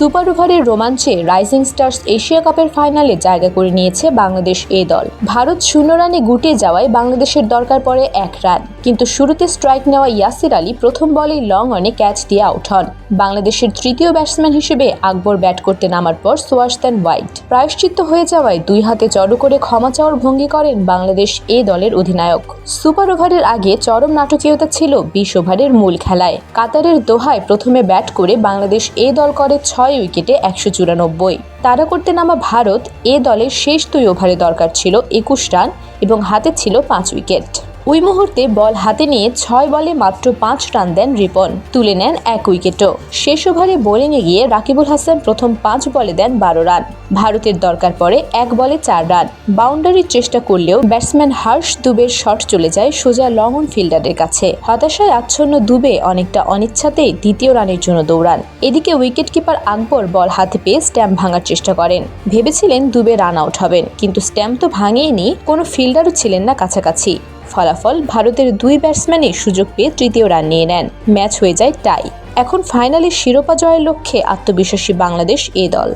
Super ওভারের রোমাঞ্চে rising stars Asia কাপের ফাইনালে জায়গা করে নিয়েছে বাংলাদেশ এ দল। ভারত শূন্য রানে গুটিয়ে যাওয়ায় বাংলাদেশের দরকার পড়ে এক রান। কিন্তু শুরুতে স্ট্রাইক নেওয়া ইয়াসির আলী প্রথম বলেই লং অনে ক্যাচ দিয়ে আউট হন। বাংলাদেশের তৃতীয় ব্যাটসম্যান হিসেবে আকবর ব্যাট করতে নামার পর সোয়াশ দেন হোয়াইট। প্রায়শ্চিত্ত হয়ে যাওয়ায় দুই হাতে জড়ো করে ক্ষমা চাওয়ার ভঙ্গি করেন বাংলাদেশ এ দলের অধিনায়ক। সুপার ওভারের আগে চরম নাটকীয়তা ছিল বিশ ওভারের মূল খেলায়। কাতারের দোহায় প্রথমে ব্যাট করে বাংলাদেশ এ দল করে ছয় উইকেটে একশো চুরানব্বই। তারা করতে নামা ভারত এ দলের শেষ দুই ওভারে দরকার ছিল একুশ রান এবং হাতে ছিল পাঁচ উইকেট। ওই মুহূর্তে বল হাতে নিয়ে ছয় বলে মাত্র পাঁচ রান দেন রিপন। তুলে নেন এক উইকেটও। শেষ ওভারে বোলিংয়ে গিয়ে রাকিবুল হাসান প্রথম পাঁচ বলে দেন বারো রান। ভারতের দরকার পড়ে এক বলে চার রান। বাউন্ডারির চেষ্টা করলেও ব্যাটসম্যান হার্ষ দুবের শট চলে যায় সোজা লং অন ফিল্ডারের কাছে। হতাশায় আচ্ছন্ন দুবে অনেকটা অনিচ্ছাতেই দ্বিতীয় রানের জন্য দৌড়ান। এদিকে উইকেট কিপার আকবর বল হাতে পেয়ে স্ট্যাম্প ভাঙার চেষ্টা করেন। ভেবেছিলেন দুবে রান আউট হবেন, কিন্তু স্ট্যাম্প তো ভাঙেইনি, কোনো ফিল্ডারও ছিলেন না কাছাকাছি। ফলাফল ভারতের দুই ব্যাটসম্যানই সুযোগ পেয়ে তৃতীয় রান নিয়ে নেন। ম্যাচ হয়ে যায় টাই। এখন ফাইনালে শিরোপা জয়ের লক্ষ্যে আত্মবিশ্বাসী বাংলাদেশ এ দল।